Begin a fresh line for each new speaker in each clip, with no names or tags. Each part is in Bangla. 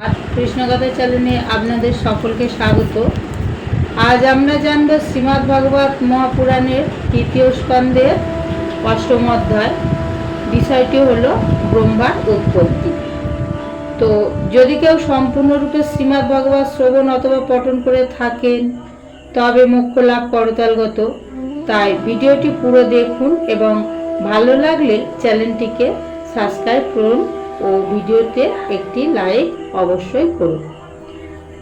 আর কৃষ্ণকথা চ্যানেলে আপনাদের সকলকে স্বাগত। আজ আমরা জানব শ্রীমদ্ ভাগবত মহাপুরাণের তৃতীয় স্কন্ধের অষ্টম অধ্যায়। বিষয়টি হলো ব্রহ্মার উৎপত্তি। তো যদি কেউ সম্পূর্ণরূপে শ্রীমদ্ ভাগবত শ্রবণ অথবা পঠন করে থাকেন, তবে মোক্ষ লাভ করতলগত। তাই ভিডিওটি পুরো দেখুন এবং ভালো লাগলে চ্যানেলটিকে সাবস্ক্রাইব করুন। ও ভিডিওতে একটি লাইক অবশ্যই করুন।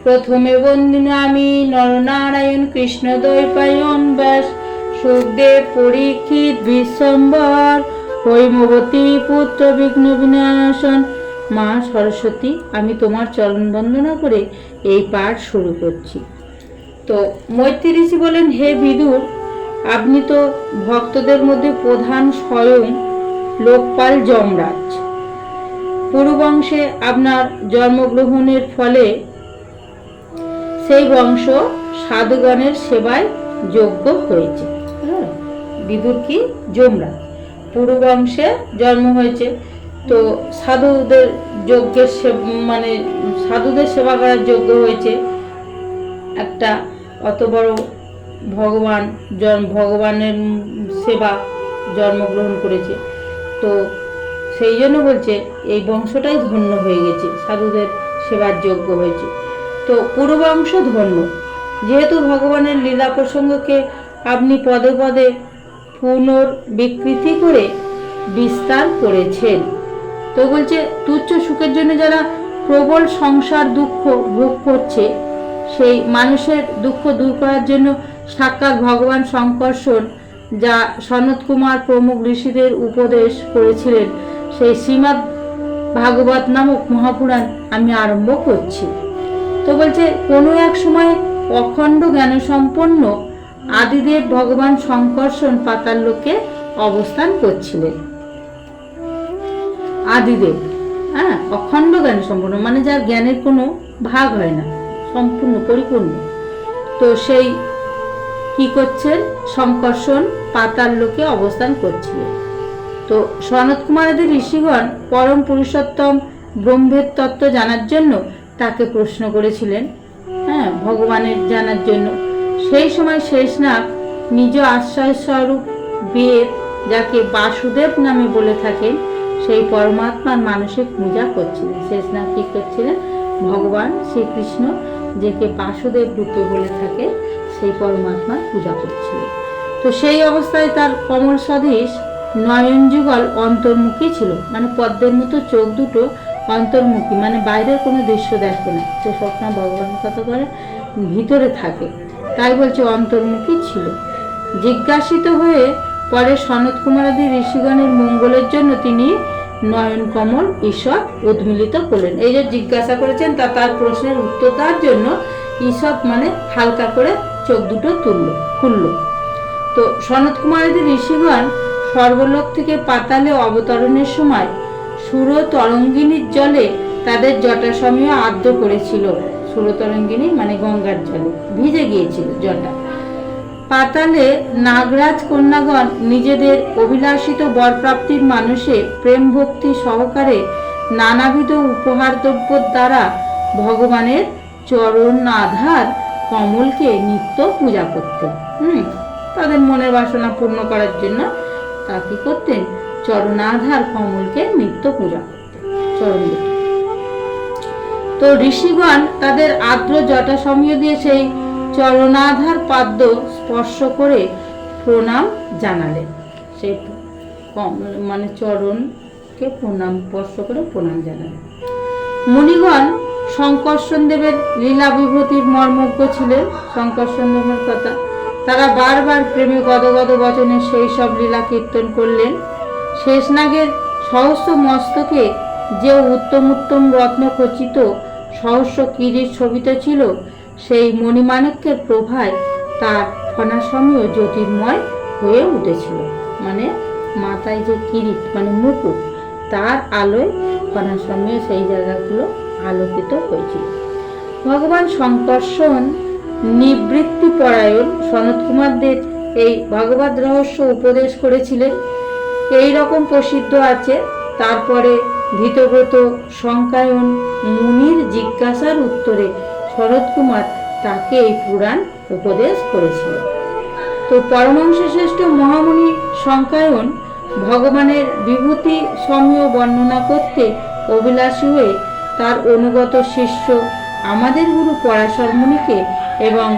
প্রথমে বন্দিন আমি নরনারায়ণ কৃষ্ণ দৈপায়ন ব্যাস, সুখদেব পরীক্ষিত বিশ্বম্বর, হৈমবতী পুত্র বিঘ্ন বিনাশন। মা সরস্বতী, আমি তোমার চরণ বন্দনা করে এই পাঠ শুরু করছি। তো মৈত্রী ঋষি বলেন, হে বিদুর, আপনি তো ভক্তদের মধ্যে প্রধান স্বয়ং লোকপাল যমরাজ। পুরুবংশে আপনার জন্মগ্রহণের ফলে সেই বংশ সাধুগণের সেবায় যোগ্য হয়েছে। হ্যাঁ বিদুর কি যমরাজ পুরুবংশে জন্ম হয়েছে। তো সাধুদের যজ্ঞের মানে সাধুদের সেবা করার যোগ্য হয়েছে। একটা অত বড় ভগবান, জন- ভগবানের সেবা জন্মগ্রহণ করেছে। তো সেই জন্য বলছে, এই বংশটাই ধন্য হয়ে গেছে, সাধুদের সেবার যোগ্য হয়েছে। তো পূর্ববংশ ধন্য। যেহেতু ভগবানের লীলা প্রসঙ্গকে আপনি পদে পদে পুনর্বিকৃতি করে বিস্তার করেছেন, তো বলছে, তুচ্ছ সুখের জন্য যারা প্রবল সংসার দুঃখ ভোগ করছে, সেই মানুষের দুঃখ দূর করার জন্য সাক্ষাৎ ভগবান শঙ্কর্ষণ যা সনত কুমার প্রমুখ ঋষিদের উপদেশ করেছিলেন সেই শ্রীমৎ ভাগবত নামক মহাপুরাণ আমি আরম্ভ করছি। তো বলছে, কোনো এক সময় অখণ্ড জ্ঞান সম্পন্ন আদিদেব ভগবান শঙ্কর্ষণ পাতাল লোকে অবস্থান করছিলেন। আদিদেব হ্যাঁ অখণ্ড জ্ঞান সম্পূর্ণ মানে যার জ্ঞানের কোনো ভাগ হয় না, সম্পূর্ণ পরিপূর্ণ। তো সেই কি করছেন? শঙ্কর্ষণ পাতাল লোকে অবস্থান করছিলেন। তো সনত কুমারদের ঋষিগণ পরম পুরুষোত্তম ব্রহ্মের তত্ত্ব জানার জন্য তাকে প্রশ্ন করেছিলেন। হ্যাঁ ভগবানের জানার জন্য। সেই সময় শেষনাগ নিজ আশ্রয় স্বরূপ বেদ যাকে বাসুদেব নামে বলে থাকেন, সেই পরমাত্মার মানসিক পূজা করছিলেন। শেষনাগ কি করছিলেন? ভগবান শ্রীকৃষ্ণ, যাকে বাসুদেব রূপে বলে থাকে সেই পরমাত্মার পূজা করছিলেন। তো সেই অবস্থায় তার কমল সদৃশ নয়ন যুগল অন্তর্মুখী ছিল। মানে পদ্মের মতো চোখ দুটো অন্তর্মুখী। মানে বাইরের কোনো দৃশ্য দেখে না। সে সবসময় ভগবানের কথা করে ভিতরে থাকে। তাই বলছে অন্তর্মুখী ছিল। জিজ্ঞাসিত হয়ে পরে সনত কুমারাদি ঋষিগণের মঙ্গলের জন্য তিনি নয়ন কমল ঈশ্বর উদ্মিলিত করলেন এই যে জিজ্ঞাসা করেছেন, তা তার প্রশ্নের উত্তর দেওয়ার জন্য ঈশ্বর মানে হালকা করে চোখ দুটো তুলল, খুললো। তো সনত কুমারীদের ঋষিগণ সর্বলোক থেকে পাতালে অবতরণের সময় সুর তরঙ্গিনীর জলে তাদের জটাসমীয় আদ্র করেছিল। সুর তরঙ্গিনী মানে গঙ্গার জলে। ভিজে গিয়েছিল জটা পাতালে নাগরাজ কন্যাগণ নিজেদের অভিলাষিত বরপ্রাপ্তির মানুষে প্রেম ভক্তি সহকারে নানাবিধ উপহার দ্রব্যর দ্বারা ভগবানের চরণ আধার কমলকে নিত্য পূজা করতেন। হুম, তাদের মনের বাসনা পূর্ণ করার জন্য তা কি করতেন? চরণাধার কমলকে নিত্য পূজা করতেন। চরণ তো ঋষিগণ তাদের আর্দ্র জটা সমীয় দিয়ে সেই চরণাধার পাদ্য স্পর্শ করে প্রণাম জানালেন। সেই মানে চরণকে প্রণাম স্পর্শ করে প্রণাম জানালেন। মুনিগণ শঙ্কর্ষণ দেবের লীলা বিভূতির মর্মজ্ঞ ছিলেন। শঙ্কর্ষণ দেবের কথা তারা বারবার প্রেমে গদগদ বচনে সেই সব লীলা কীর্তন করলেন। শেষনাগের সহস্র মস্তকে যে উত্তম উত্তম রত্ন খচিত সহস্র কিরির ছবিতে ছিল, সেই মণিমাণিক্যের প্রভায় তার ফনাসমীয় জ্যোতির্ময় হয়ে উঠেছিল। মানে মাথায় যে কিরিট মানে মুকুট, তার আলোয় ফনাসমীয় সেই জায়গাগুলো আলোকিত হয়েছিল। ভগবান শঙ্কর্ষণ নিবৃত্তি পরায়ণ সনত কুমারদের এই ভগবত রহস্য উপদেশ করেছিলেন। এই রকম প্রসিদ্ধ আছে। তারপরে ধৃতব্রত শঙ্কায়ন মুনির জিজ্ঞাসার উত্তরে শরৎ কুমার তাকে এই পুরাণ উপদেশ করেছিল তো শ্রেষ্ঠ মহামুনি শঙ্কায়ন ভগবানের বিভূতি সমীয় বর্ণনা করতে অভিলাষী হয়ে তার অনুগত শিষ্য আমাদের গুরু পরাশর মুনিকে এবং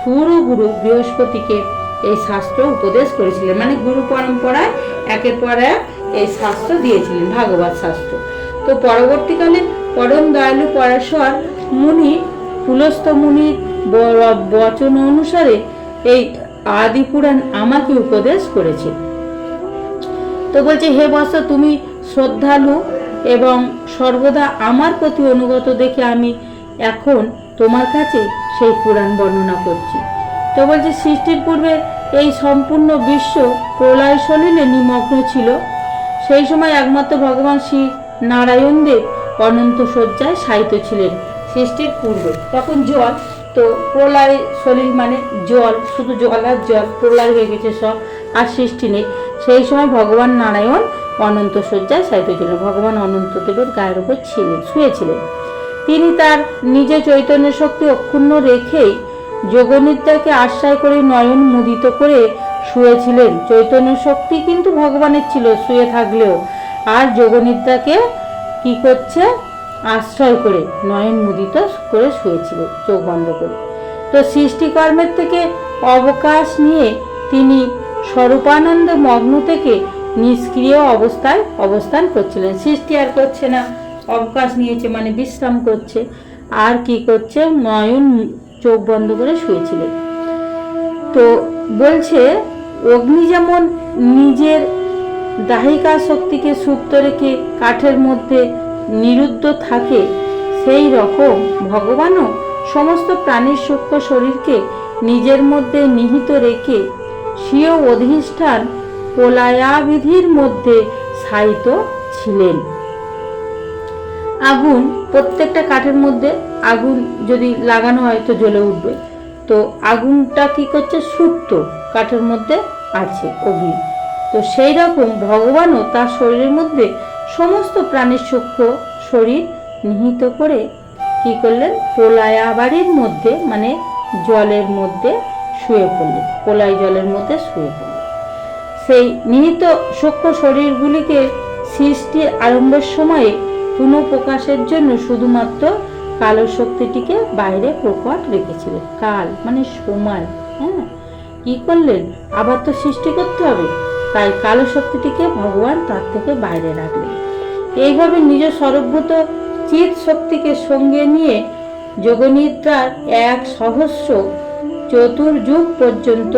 সুরগুরু বৃহস্পতিকে এই শাস্ত্র উপদেশ করেছিলেন। মানে গুরু পরম্পরায় একের পর এক এই শাস্ত্র দিয়েছিলেন, ভাগবত শাস্ত্র। তো পরবর্তীকালে পরম দয়ালু পরাশর মুনি পুলস্ত মুনির বচন অনুসারে এই আদি পুরাণ আমাকে উপদেশ করেছে তো বলছে, হে বৎস, তুমি শ্রদ্ধালু এবং সর্বদা আমার প্রতি অনুগত দেখে আমি এখন তোমার কাছে সেই পুরাণ বর্ণনা করছি। তো বলছে সৃষ্টির পূর্বে এই সম্পূর্ণ বিশ্ব প্রলয় সলিলে নিমগ্ন ছিল, সেই সময় একমাত্র ভগবান শ্রী নারায়ণ দেব অনন্ত শয্যায় শায়িত ছিলেন সৃষ্টির পূর্বে। তখন জল, তো প্রলয় সলিল মানে জল, শুধু জল আর জল, প্রলয় হয়ে গেছে সব, আর সৃষ্টি নেই। সেই সময় ভগবান নারায়ণ অনন্ত শয্যায় শায়িত ছিলেন, ভগবান অনন্ত দেবের গায়ের উপর ছিলেন, শুয়েছিলেন। তিনি তার নিজে চৈতন্য শক্তি অক্ষুণ্ণ রেখেই যোগনিদ্রাকে আশ্রয় করে নয়ন মুদিত করে শুয়েছিলেন। চৈতন্য শক্তি কিন্তু ভগবানের ছিল, শুয়ে থাকলেও। আর যোগনিদ্রাকে কি করছে? আশ্রয় করে, নয়ন মুদিত করে শুয়েছিল, চোখ বন্ধ করে। তো সৃষ্টিকর্মের থেকে অবকাশ নিয়ে তিনি স্বরূপানন্দ মগ্ন থেকে নিষ্ক্রিয় অবস্থায় অবস্থান করছিলেন। সৃষ্টি আর করছে না। অবকাশ নিয়েছে মানে বিশ্রাম করছে। আর কি করছে? নয়ন চোখ বন্ধ করে শুয়েছিলেন তো বলছে, অগ্নি যেমন নিজের দাহিকা শক্তিকে সুপ্ত রেখে কাঠের মধ্যে নিরুদ্ধ থাকে, সেই রকম ভগবানও সমস্ত প্রাণীর সূক্ষ্ম শরীরকে নিজের মধ্যে নিহিত রেখে স্বীয় অধিষ্ঠান প্রলয়াবিধির মধ্যে শায়িত ছিলেন। আগুন, প্রত্যেকটা কাঠের মধ্যে আগুন যদি লাগানো হয় তো জ্বলে উঠবে। তো আগুনটা কি করছে? সুপ্ত কাঠের মধ্যে আছে অগ্নি। তো সেই রকম ভগবানও তার শরীরের মধ্যে সমস্ত প্রাণীর সূক্ষ্ম শরীর নিহিত করে কি করলেন? প্রলয়াবাড়ির মধ্যে মানে জলের মধ্যে শুয়ে পড়লেন। প্রলয় জলের মধ্যে শুয়ে পড়লেন। সেই নিহিত সূক্ষ্ম শরীরগুলিকে সৃষ্টির আরম্ভের সময়ে পুনঃপ্রকাশের জন্য শুধুমাত্র কালো শক্তিটিকে বাইরে প্রকট রেখেছিলেন কাল মানে সময় হ্যাঁ? কি করলেন আবার তো সৃষ্টি করতে হবে। তাই কালো শক্তিটিকে ভগবান তার থেকে বাইরে রাখলেন এইভাবে নিজ সর্বভূত চিত শক্তিকে সঙ্গে নিয়ে যোগনিদ্রার এক সহস্র চতুর্যুগ পর্যন্ত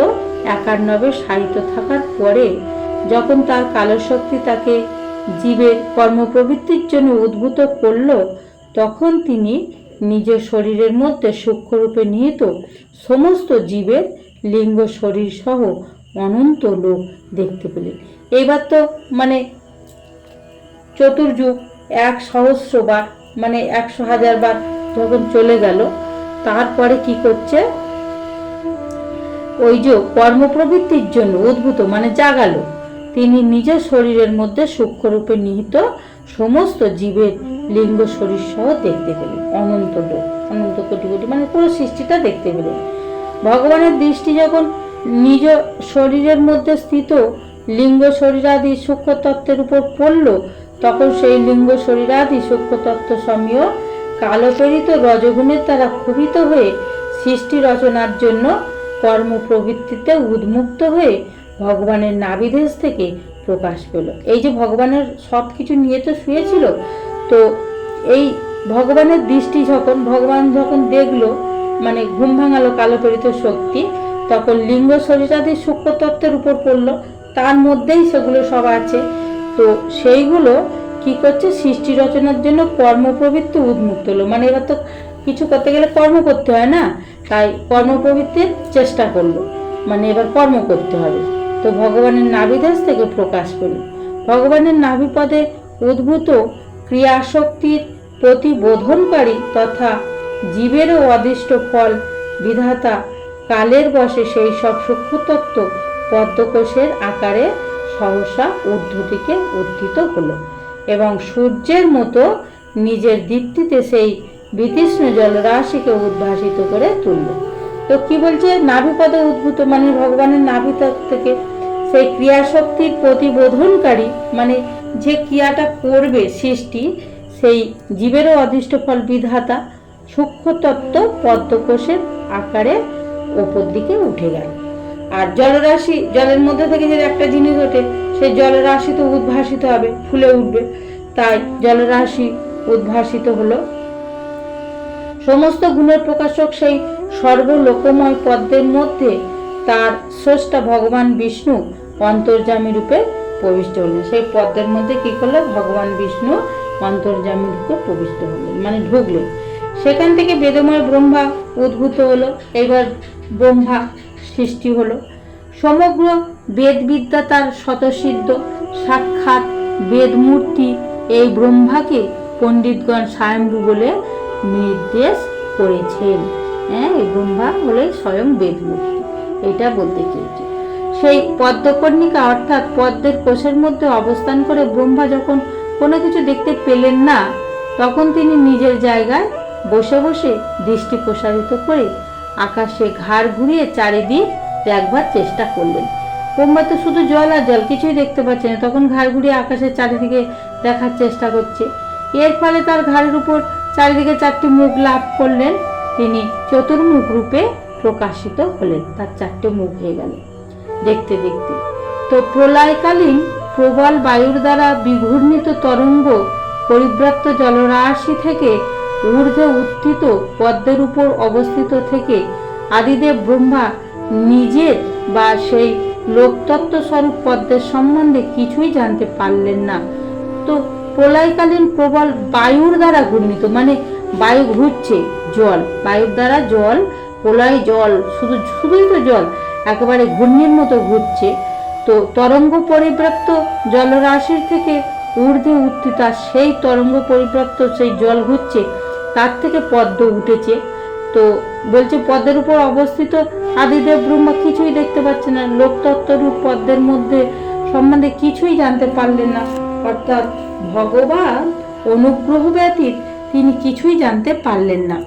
একান্নবে শায়িত থাকার পরে যখন তার কালো শক্তি তাকে জীবের কর্মপ্রবৃত্তির জন্য উদ্ভূত করল, তখন তিনি নিজ শরীরের মধ্যে সূক্ষ্মরূপে নিহিত সমস্ত জীবের লিঙ্গ শরীর সহ অনন্ত লোক দেখতে পেলেন। এইবার তো মানে চতুর্যুগ, এক সহস্র বার মানে একশো হাজার বার যখন চলে গেল, তারপরে কি করছে? ওই যে কর্মপ্রবৃত্তির জন্য উদ্ভূত মানে জাগালো। তিনি নিজ শরীরের মধ্যে সূক্ষ্মরূপে নিহিত সমস্ত জীবের লিঙ্গ শরীর সহ দেখতে পেলেন। অনন্ত অনন্ত কোটি কোটি মানে পুরো সৃষ্টিটা দেখতে পেলেন। ভগবানের দৃষ্টি যখন নিজ শরীরের মধ্যে স্থিত লিঙ্গ শরীরাদি সূক্ষ্ম তত্ত্বের উপর পড়ল, তখন সেই লিঙ্গ শরীরাদি সূক্ষ্ম তত্ত্ব সমীয় কালপ্রেরিত রজগুণের দ্বারা ক্ষোভিত হয়ে সৃষ্টি রচনার জন্য কর্মপ্রবৃত্তিতে উন্মুক্ত হয়ে ভগবানের নাভিদেশ থেকে প্রকাশ পেল। এই যে ভগবানের সব কিছু নিয়ে তো শুয়েছিল, তো এই ভগবানের দৃষ্টি যখন, ভগবান যখন দেখল মানে ঘুম ভাঙালো কালোপরিত শক্তি, তখন লিঙ্গ শরীরাদি সূক্ষ্ম তত্ত্বের উপর পড়ল, তার মধ্যেই সেগুলো সব আছে। তো সেইগুলো কি করছে, সৃষ্টি রচনার জন্য কর্মপ্রবৃত্তি উন্মুক্ত হলো। মানে এবার তো কিছু করতে গেলে কর্ম করতে হয় না, তাই কর্মপ্রবৃত্তির চেষ্টা করল। মানে এবার কর্ম করতে হবে। তো ভগবানের নাভিদেশ থেকে প্রকাশ পেল ভগবানের নাভিপদে উদ্ভূত ক্রিয়াশক্তির প্রতিবোধনকারী তথা জীবেরও অদিষ্ট ফল বিধাতা কালের বসে সেই সব সূক্ষ্মতত্ত্ব পদ্মকোষের আকারে সহসা ঊর্ধ্ব দিকে উদ্ধৃত হলো এবং সূর্যের মতো নিজের দীপ্তিতে সেই বিতৃষ্ণ জলরাশিকে উদ্ভাসিত করে তুলল। তো কি বলছে? নাভিপদে উদ্ভূত মানে ভগবানের নাভিতক থেকে সেই ক্রিয়াশক্তির প্রতিবোধনকারী মানে যে ক্রিয়াটা করবে সৃষ্টি, সেই জীবেরও অদৃষ্ট ফল বিধাতা সূক্ষ্মতত্ত্ব পদ্মকোষের আকারে ওপর দিকে উঠে গেল। আর জলরাশি, জলের মধ্যে থেকে যদি একটা জিনিস ওঠে সেই জলরাশি তো উদ্ভাসিত হবে, ফুলে উঠবে। তাই জলরাশি উদ্ভাসিত হলো। সমস্ত গুণের প্রকাশক সেই সর্বলোকময় পদ্মের মধ্যে তার স্রষ্টা ভগবান বিষ্ণু অন্তর্যামী রূপে প্রবিষ্ট হলেন। সেই পদ্মের মধ্যে কি করল ভগবান বিষ্ণু অন্তর্যামী রূপে প্রবিষ্ট হলেন মানে ঢুকলেন। সেখান থেকে বেদময় ব্রহ্মা উদ্ভূত হলো, এবার ব্রহ্মা সৃষ্টি হলো। সমগ্র বেদবিদ্যা তার স্বতঃসিদ্ধ, সাক্ষাৎ বেদমূর্তি এই ব্রহ্মাকে পণ্ডিতগণ স্বয়ম্ভু বলে নির্দেশ করেছেন। হ্যাঁ এই ব্রহ্মা হলে স্বয়ং বেদমূর্তি, এটা বলতে চেয়েছি। সেই পদ্মকর্ণিকা অর্থাৎ পদ্মের কোষের মধ্যে অবস্থান করে ব্রহ্মা যখন কোনো কিছু দেখতে পেলেন না, তখন তিনি নিজের জায়গায় বসে বসে দৃষ্টি প্রসারিত করে আকাশে ঘাড় ঘুরিয়ে চারিদিক দেখবার চেষ্টা করলেন। ব্রহ্মা তো শুধু জল আর জল কিছুই দেখতে পাচ্ছে না, তখন ঘাড় ঘুরিয়ে আকাশের চারিদিকে দেখার চেষ্টা করছে। এর ফলে তার ঘাড়ের উপর চারিদিকে চারটি মুখ লাভ করলেন। তিনি চতুর্মুখ রূপে প্রকাশিত হলেন, তার চারটে মুখ হয়ে গেল। দেখতে দেখতে। তো প্রলয়কালীন প্রবল বায়ুর দ্বারা বিঘূর্ণিত তরঙ্গ পরিব্রাপ্ত জলরাশি থেকে ঊর্ধ্বে উত্থিত পদ্মের উপর অবস্থিত থেকে আদিদেব ব্রহ্মা নিজের বা সেই লোকতত্ত্ব স্বরূপ পদ্মের সম্বন্ধে কিছুই জানতে পারলেন না। তো প্রলয়কালীন প্রবল বায়ুর দ্বারা ঘূর্ণিত মানে বায়ু ঘুরছে, জল। বায়ুর দ্বারা জল, প্রলয় জল, শুধু, শুধুই তো জল। একেবারে ঘূর্ণির মতো ঘুরছে। তো তরঙ্গ পরিব্রাপ্ত জলরাশির থেকে ঊর্ধ্বে আর সেই তরঙ্গ পরিব্রাপ্ত সেই জল ঘুরছে, তার থেকে পদ্ম উঠেছে। তো বলছে পদ্মের উপর অবস্থিত আদিদেব ব্রহ্মা কিছুই দেখতে পাচ্ছে না। লোকতত্ত্বরূপ পদ্মের মধ্যে সম্বন্ধে কিছুই জানতে পারলেন না। অর্থাৎ ভগবান অনুগ্রহ ব্যতীত তিনি কিছুই জানতে পারলেন না।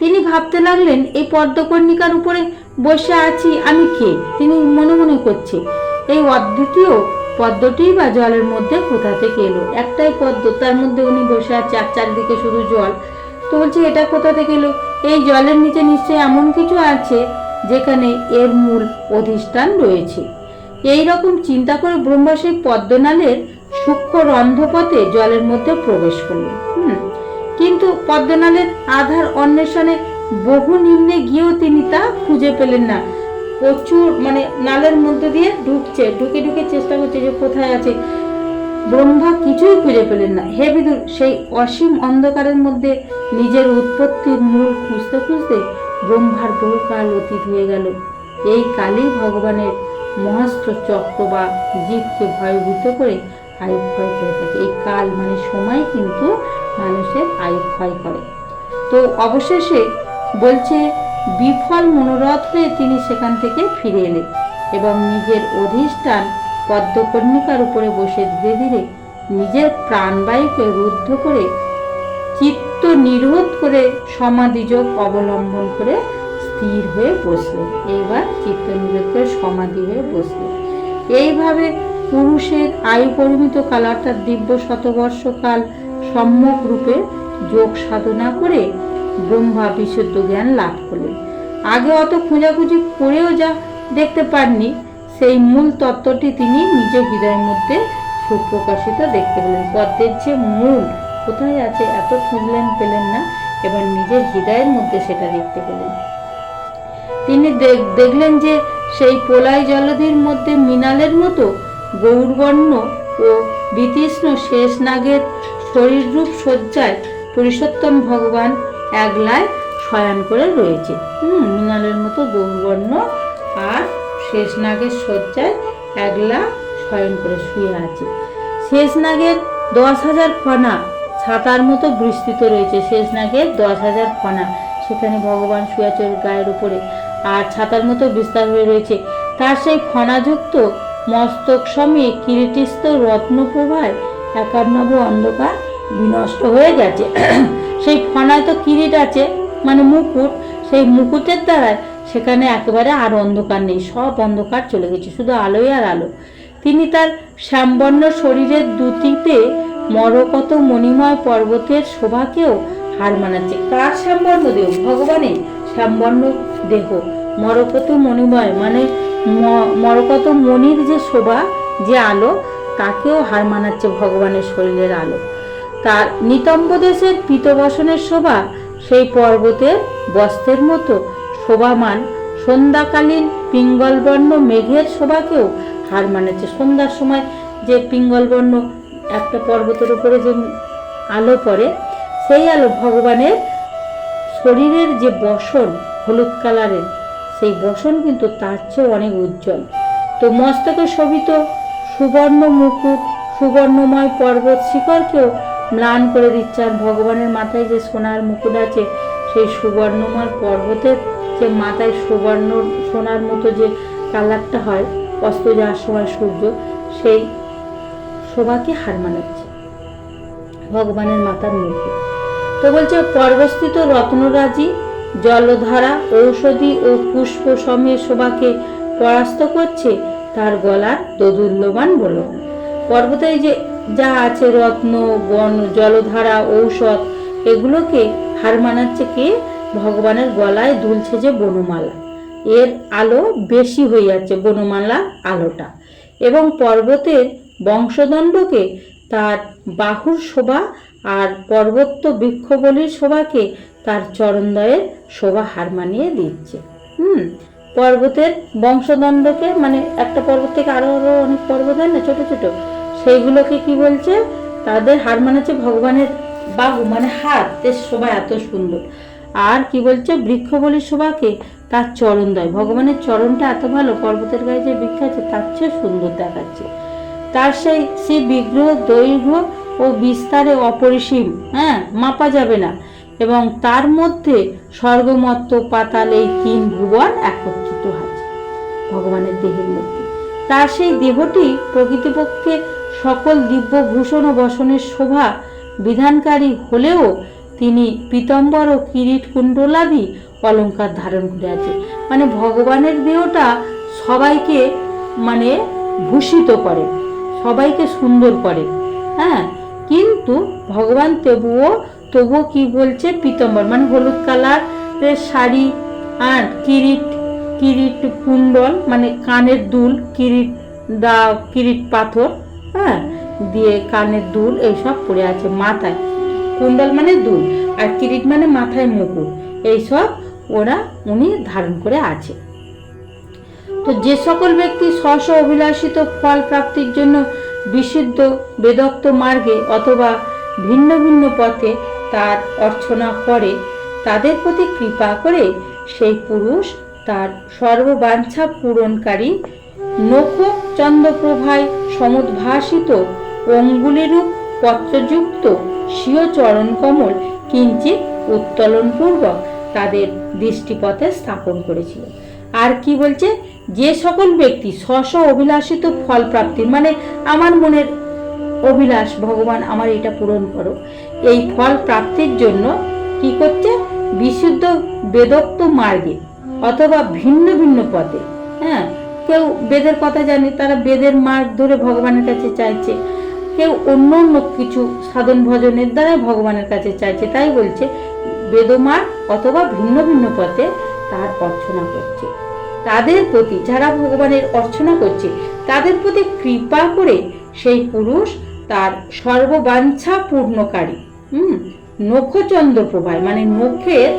তিনি ভাবতে লাগলেন, এই পদ্মকর্ণিকার উপরে বসে আছি আমি কে? তিনি মনে মনে করছে। এই অদ্বিতীয় পদ্মটি বা জলের মধ্যে কোথা থেকে এলো? একটাই পদ্ম, তার মধ্যে উনি বসে আছে, আর চারদিকে শুধু জল। তো বলছি, এটা কোথা থেকে এলো? এই জলের নিচে নিশ্চয়ই এমন কিছু আছে যেখানে এর মূল অধিষ্ঠান রয়েছে। এই রকম চিন্তা করে ব্রহ্মা সেই পদ্মনালের সূক্ষ্ম রন্ধ্রপথে জলের মধ্যে প্রবেশ করলেন। হুম, কিন্তু পদ্মনালের আধার অন্বেষণে বহু নিম্নে গিয়েও তিনি তা খুঁজে পেলেন না। প্রচুর মানে নালের মধ্যে দিয়ে ঢুকছে, ঢুকে ঢুকে চেষ্টা করছে যে কোথায় আছে। ব্রহ্মা কিছুই খুঁজে পেলেন না। হে বিদুর, সেই অসীম অন্ধকারের মধ্যে নিজের উৎপত্তির মূল খুঁজতে খুঁজতে ব্রহ্মার বহুকাল অতীত হয়ে গেল। এই কালই ভগবানের মহাস্ত্র চক্র বা জীবকে ভয়ভূত করে আয়ু ক্ষয় করে থাকে। এই কাল মানে সময় কিন্তু মানুষের আয়ু ক্ষয় করে। তো অবশেষে বলছে, বিফল মনোরথ হয়ে তিনি সেখান থেকে ফিরে এলেন এবং নিজের অধিষ্ঠান পদ্মকর্ণিকার উপরে বসে ধীরে ধীরে নিজের প্রাণবায়ুকে রুদ্ধ করে, চিত্ত নিরোধ করে সমাধিযোগ অবলম্বন করে স্থির হয়ে বসলেন। এইবার চিত্ত নিরোধ করে সমাধি হয়ে বসলেন। এইভাবে পুরুষের আয়ু পরিমিত কাল অর্থাৎ দিব্য শতবর্ষকাল সম্যক রূপে যোগ সাধনা করে ব্রহ্মা বিশুদ্ধ জ্ঞান লাভ করলেন। আগে অত খোঁজাখুঁজি করেও যা দেখতে পাননি, সেই মূল তত্ত্বটি তিনি নিজের হৃদয়ের মধ্যে সুপ্রকাশিত দেখতে পেলেন। পদ্মের যে মূল, কোথায় আছে এত খুঁজলেন পেলেন না, এবার নিজের হৃদয়ের মধ্যে সেটা দেখতে পেলেন। তিনি দেখ- দেখলেন যে সেই পোলাই জলধির মধ্যে মিনালের মতো গৌরবর্ণ ও বিতৃষ্ণ শেষ নাগের শরীররূপ শয্যায় পুরুষোত্তম ভগবান একলায় শয়ন করে রয়েছে। হুম মিনালের মতো গৌরবর্ণ আর শেষ নাগের সজ্জায় একলা শয়ন করে শুয়ে আছে। শেষ নাগের দশ হাজার ফনা ছাতার মতো বিস্তৃত রয়েছে। শেষ নাগের দশ হাজার ফনা সেখানে ভগবান শুয়ে আছে ওর গায়ের উপরে। আর ছাতার মতো বিস্তার হয়ে রয়েছে। তার সেই ফণাযুক্ত মস্তক সময়ে কিরিটিস্থ রত্নপ্রভায় একান্নব অন্ধকার বিনষ্ট হয়ে গেছে। সেই ফনায় তো কিরিট আছে মানে মুকুট, সেই মুকুটের দ্বারায় সেখানে একেবারে আর অন্ধকার নেই, সব অন্ধকার চলে গেছে, শুধু আলোই আর আলো। তিনি তার শ্যামবর্ণ শরীরের দুটিতে মরকত মণিময় পর্বতের শোভাকেও হার মানাচ্ছে। কার শ্যামবর্ণ দেহ? ভগবানের শ্যামবর্ণ দেহ। মরকত মণিময় মানে মরকত মণির যে শোভা, যে আলো, তাকেও হার মানাচ্ছে ভগবানের শরীরের আলো। তার নিতম্ব দেশের পিতবসনের শোভা সেই পর্বতের বস্ত্রের মতো। শোভামান সন্ধ্যাকালীন পিঙ্গলবর্ণ মেঘের শোভাকেও হার মানাচ্ছে সন্ধ্যার সময় যে পিঙ্গলবর্ণ একটা পর্বতের উপরে যে আলো পড়ে, সেই আলো ভগবানের শরীরের যে বসন, হলুদ কালারের, সেই বসন কিন্তু তার চেয়েও অনেক উজ্জ্বল। তো মস্তকে শোভিত সুবর্ণ মুকুট সুবর্ণময় পর্বত শিখরকেও ম্লান করে দিচ্ছে আর ভগবানের মাথায় যে সোনার মুকুট আছে, সেই সুবর্ণময় পর্বতের যে মাথায় সুবর্ণ সোনার মতো যে কালারটা হয়, অস্ত যাওয়ার সময় সূর্য, সেই শোভাকে হার মানাচ্ছে। ভগবানের মাথার মুকুট তো বলছে, পর্বস্থিত রত্নরাজি জলধারা ঔষধি ও পুষ্প সময়ে শোভাকে পরাস্ত করছে, তার গলার দোদুল্যমান বলো পর্বতে যে যা আছে রত্ন, বন, জলধারা, ঔষধ, এগুলোকে হার মানাচ্ছে কে? ভগবানের গলায় দুলছে যে বনমালা। এর আলো বেশি হয়ে যাচ্ছে বনমালা আলোটা। এবং পর্বতের বংশদণ্ডকে, তার বাহুর শোভা আর পর্বত্য বৃক্ষবলির শোভাকে তার চরণদয়ের শোভা হার মানিয়ে দিচ্ছে। হুম, পর্বতের বংশদণ্ডকে মানে একটা পর্বত থেকে আরও আরও অনেক পর্বত হয় না? ছোট ছোট। সেইগুলোকে কি বলছে? তাদের হার মানে হচ্ছে ভগবানের বাহু মানে হাত। এর শোভা এত সুন্দর। আর কি বলছে? বৃক্ষবলির শোভাকে তার চরণ দেয়। ভগবানের চরণটা এত ভালো, পর্বতের গায়ে যে বৃক্ষ আছে, তার চেয়ে সুন্দর দেখাচ্ছে। তার সেই সেই বিগ্রহ, দৈর্ঘ্য ও বিস্তারে অপরিসীম হ্যাঁ মাপা যাবে না। এবং তার মধ্যে স্বর্গমত্ত, পাতাল এই তিন ভুবন একত্রিত আছে ভগবানের দেহের মধ্যে। তার সেই দেহটি প্রকৃতপক্ষে সকল দিব্য ভূষণ ও বসনের শোভা বিধানকারী হলেও তিনি পীতম্বর ও কিরিট কুণ্ডলাদি অলংকার ধারণ করে আছে মানে ভগবানের দেহটা সবাইকে মানে ভূষিত করে, সবাইকে সুন্দর করে। হ্যাঁ কিন্তু ভগবান তবুও তবুও কি বলছে? পীতম্বর মানে হলুদ কালারের শাড়ি আর কিরিট কিরিট কুণ্ডল মানে কানের দুল, কিরিট দা, কিরিট পাথর হ্যাঁ? দিয়ে কানের দুল এইসব পরে আছে মাথায়। কুণ্ডল মানে দুল আর কিরিট মানে মাথায় মুকুট। এইসব ওরা উনি ধারণ করে আছে। তো যে সকল ব্যক্তি স্ব অভিলাষিত ফল প্রাপ্তির জন্য বিশুদ্ধ বেদক্ত মার্গে অথবা ভিন্ন ভিন্ন পথে তার অর্চনা করে, তাদের প্রতি কৃপা করে সেই পুরুষ তার সর্ববাঞ্ছা পূরণকারী নখ চন্দ্রপ্রভায় সমুদ্ভাসিত অঙ্গুলিরূপ পত্রযুক্ত স্বীয় চরণ কমল কিঞ্চিত উত্তোলনপূর্বক তাদের দৃষ্টিপথে স্থাপন করেছিল। আর কি বলছে? যে সকল ব্যক্তি স্ব স্ব অভিলাষিত ফল প্রাপ্তির মানে আমার মনের অভিলাষ, ভগবান আমার এটা পূরণ করো, এই ফল প্রাপ্তির জন্য কি করছে? বিশুদ্ধ বেদোক্ত মার্গে অথবা ভিন্ন ভিন্ন পথে হ্যাঁ কেউ বেদের কথা জানে, তারা বেদের মার্গ ধরে ভগবানের কাছে চাইছে। কেউ অন্য অন্য কিছু সাধন ভজনের দ্বারা ভগবানের কাছে চাইছে, তাই বলছে বেদমার্গ অথবা ভিন্ন ভিন্ন পথে তার অর্চনা করছে। তাদের প্রতি যারা ভগবানের অর্চনা করছে, তাদের প্রতি কৃপা করে সেই পুরুষ তার সর্ববাঞ্ছা পূর্ণকারী, হুম নখচন্দ্র প্রভায় মানে নখের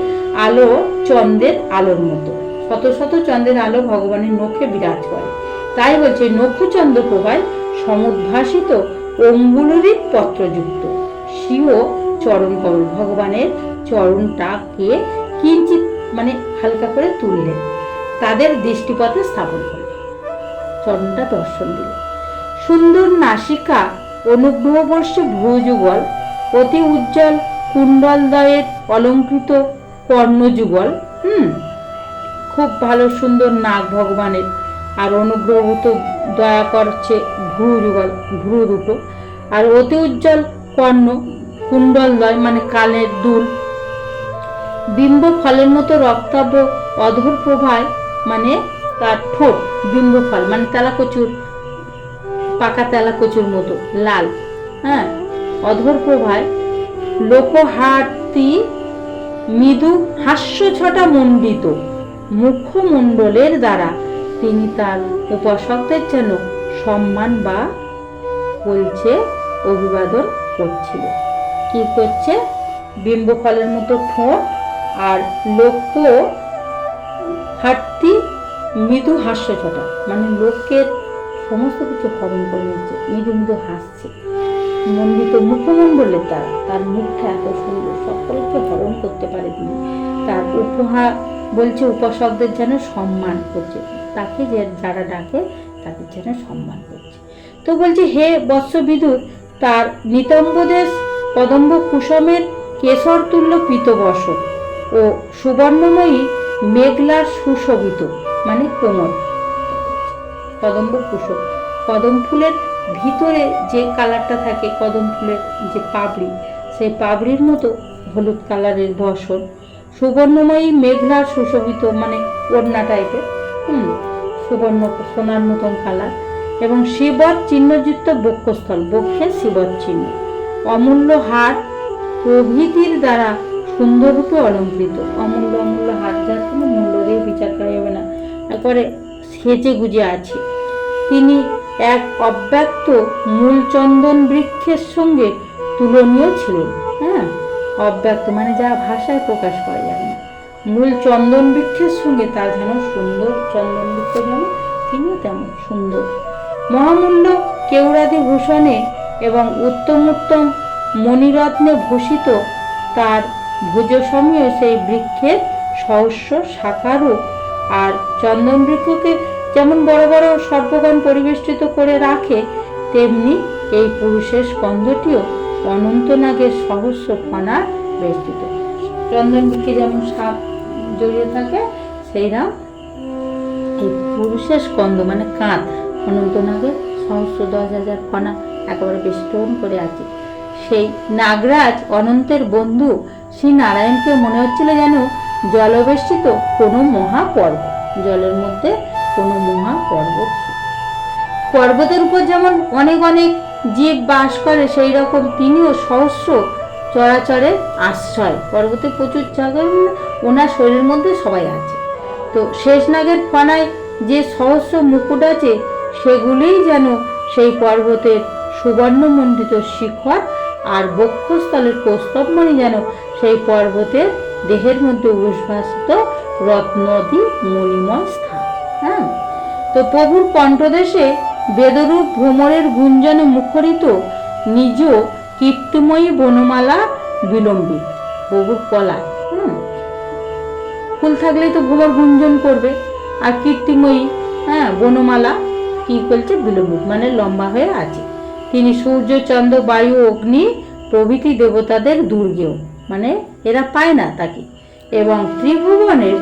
আলো চন্দ্রের আলোর মতো। শত শত চন্দ্রের আলো ভগবানের নখে বিরাজ করে। তাই বলছে, নখচন্দ্র প্রভায় সমুদ্ভাসিত অঙ্গুলরী পত্রযুক্ত। স্বীয় চরণ কমল ভগবানের চরণটাকে কিঞ্চিত মানে হালকা করে তুললেন তাদের দৃষ্টিপথে স্থাপন করলেন চরণটা দর্শন দিল। সুন্দর নাসিকা অনুগ্রহবর্ষে ভ্রুযুগল অতি উজ্জ্বল কুণ্ডলদয়ের অলঙ্কৃত কর্ণযুগল, হুম খুব ভালো, সুন্দর নাক ভগবানের। আর অনুগ্রহভূত দয়া করছে ভ্রু যুগল, ভ্রু দুটো। আর অতি উজ্জ্বল কর্ণ কুণ্ডলদয় মানে কালের দুল। বিম্ব ফলের মতো রক্তাভ অধর প্রভায় মানে তার ঠোঁট বিম্ব ফল মানে তেলাকচুর, পাকা তেলাকচুর মতো, লাল। হ্যাঁ অধর প্রভায় লোকহার্তি মৃদু হাস্য ছটা মণ্ডিত। মুখমণ্ডলের দ্বারা তিনি তার উপাসকদের যেন সম্মান বা বলছে, অভিবাদন করছিল। কি করছে? বিম্ব ফলের মতো ঠোঁট আর লক্ষ্য হাঁটতি মৃদু হাস্য ছটা মানে লোকের সমস্ত কিছু হরণ করে নিচ্ছে, মৃদু মৃদু হাসছে। মণ্ডিত মুখমণ্ডলের দ্বারা তার মুখটা এত সুন্দর, সকলকে হরণ করতে পারে তিনি। তার উপহার বলছে উপাসকদের যেন সম্মান করছে। তাকে যে যারা ডাকে, তাদের যেন সম্মান করছে। তো বলছে, হে বৎসবিদুর, তার নিতম্বদেশ কদম্ব কুসমের কেশর তুল্য পীতবর্ষ ও সুবর্ণময়ী মেঘলার সুশোভিত মানে কোমল কদম্ব কুসুম কদম ফুলের ভিতরে যে কালারটা থাকে কদম ফুলের যে পাপড়ি সেই পাপড়ির মতো হলুদ কালারের বসন সুবর্ণময়ী মেঘলার সুশোভিত মানে ওড়না টাইপের হুম, সুবর্ণ সোনার মতন কালার এবং শিবর চিহ্নযুক্ত বক্ষস্থল বক্ষে শিবর চিহ্ন। অমূল্য হার প্রভৃতির দ্বারা সুন্দররূপে অলঙ্কৃত। অমূল্য অমূল্য হাত যার কোনো মূল্য দিয়ে বিচার করা যাবে না। একবারে সেজে গুজে আছে। তিনি এক অব্যক্ত মূলচন্দন বৃক্ষের সঙ্গে তুলনীয় ছিলেন হ্যাঁ? অব্যক্ত মানে যা ভাষায় প্রকাশ করা যাবে না। মূল চন্দন বৃক্ষের সঙ্গে তার যেন সুন্দর, চন্দন বৃক্ষ যেন, তিনিও তেমন সুন্দর। মহামূল্য কেউরাদি ভূষণে এবং উত্তম উত্তম মণিরত্নে ভূষিত তার ভুজসমীয় সেই বৃক্ষের সহস্র শাখারূপ আর চন্দন বৃক্ষকে যেমন বড় বড় সর্বগণ পরিবেষ্টিত করে রাখে, তেমনি এই পুরুষের স্কন্ধটিও অনন্তনাগের সহস্র ফণা বেষ্টিত। চন্দন বৃক্ষে যেমন সাপ জড়িয়ে থাকে সেইরাম এই পুরুষের স্কন্ধ মানে কাঁধ, অনন্তনাগের সহস্র দশ হাজার ফণা একেবারে বেষ্টন করে আছে। সেই নাগরাজ অনন্তের বন্ধু শ্রী নারায়ণকে মনে হচ্ছিল যেন জলবেষ্টিত কোনো মহাপর্ব, জলের মধ্যে কোনো মহাপর্বত পর্বতের উপর যেমন অনেক অনেক জীব বাস করে সেই রকম তিনিও সহস্র চরাচরের আশ্রয়। পর্বতে প্রচুর জায়গায় ওনার শরীরের মধ্যে সবাই আছে। তো শেষনাগের ফনায় যে সহস্র মুকুট আছে, সেগুলিই যেন সেই পর্বতের সুবর্ণমণ্ডিত শিখর আর বক্ষস্থলের কৌস্তবমণি যেন সেই পর্বতের দেহের মধ্যে উদ্ভাসিত রত্নদি মণিময় স্থান। হ্যাঁ? তো প্রভুর কণ্ঠদেশে বেদরূপ ভ্রমরের গুঞ্জনে মুখরিত, নিজ কীর্তিময়ী বনমালা বিলম্বিত। প্রভুর কলা হুম? ফুল থাকলেই তো ভ্রমর গুঞ্জন করবে। আর কীর্তিময়ী হ্যাঁ বনমালা কি করছে? বিলম্বিত মানে লম্বা হয়ে আছে। তিনি সূর্য, চন্দ্র, বায়ু, অগ্নি প্রভৃতি দেবতাদের দুর্গেও মানে এরা পায় না তাকে। এবং ত্রিভুবনের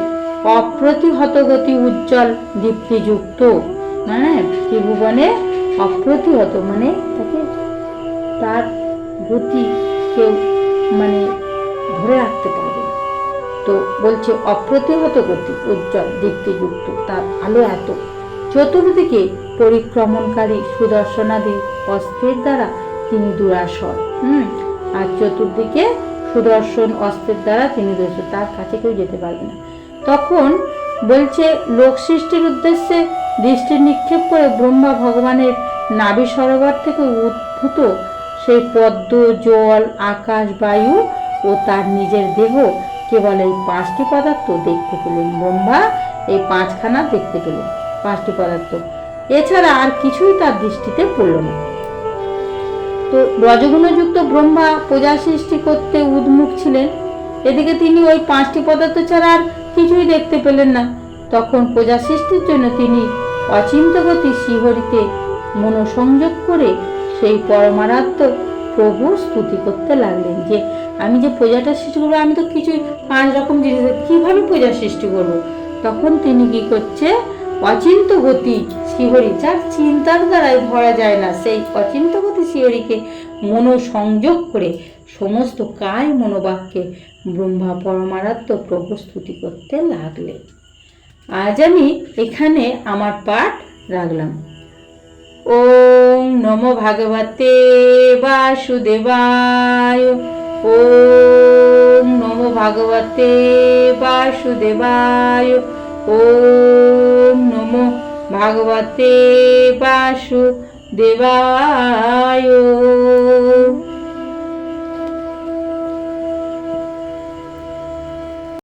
অপ্রতিহত গতি উজ্জ্বল দীপ্তিযুক্ত। মানে ত্রিভুবনে অপ্রতিহত মানে তাকে তার গতি কেউ মানে ধরে রাখতে পারবে না। তো বলছে অপ্রতিহত গতি, উজ্জ্বল, দীপ্তিযুক্ত, তার আলো এত। চতুর্দিকে পরিক্রমণকারী সুদর্শনাদি অস্ত্রের দ্বারা তিনি দুরাসর হুম? আর চতুর্দিকে সুদর্শন অস্ত্রের দ্বারা তিনি দোষ তার কাছে কেউ যেতে পারবে না। তখন বলছে লোক সৃষ্টির উদ্দেশ্যে দৃষ্টি নিক্ষেপ করে ব্রহ্মা ভগবানের নাভি সরোবর থেকে উদ্ভূত সেই পদ্ম, জল, আকাশ, বায়ু ও তার নিজের দেহ, কেবল এই পাঁচটি পদার্থ দেখতে পেলেন। ব্রহ্মা এই পাঁচখানা দেখতে পেলেন, পাঁচটি পদার্থ। এছাড়া আর কিছুই তার দৃষ্টিতে পড়ল না। তো রজগুণযুক্ত ব্রহ্মা প্রজা সৃষ্টি করতে উদ্মুখ ছিলেন। এদিকে তিনি ওই পাঁচটি পদার্থ ছাড়া আর কিছুই দেখতে পেলেন না। তখন প্রজা সৃষ্টির জন্য তিনি অচিন্তগতি শিহরিতে মনোসংযোগ করে সেই পরমারাধ্য প্রভু স্তুতি করতে লাগলেন যে, আমি যে প্রজাটা সৃষ্টি করব, আমি তো কিছুই পাঁচ রকম জিনিস কীভাবে প্রজা সৃষ্টি করব? তখন তিনি কি করছে? অচিন্ত গতি শিহরি, যার চিন্তার দ্বারাই ধরা যায় না, সেই অচিন্ত গতি শিহরিকে মনোসংযোগ করে সমস্ত কায় মনোবাক্যে ব্রহ্মা পরমারাধ্য প্রভু স্তুতি করতে লাগলেন। আজ আমি এখানে আমার পাঠ রাখলাম। ওম নমো ভাগবতে বাসুদেবায়। ওম নমো ভাগবতে বাসুদেবায়। ওম নমো ভাগবতে বাসুদেবায়।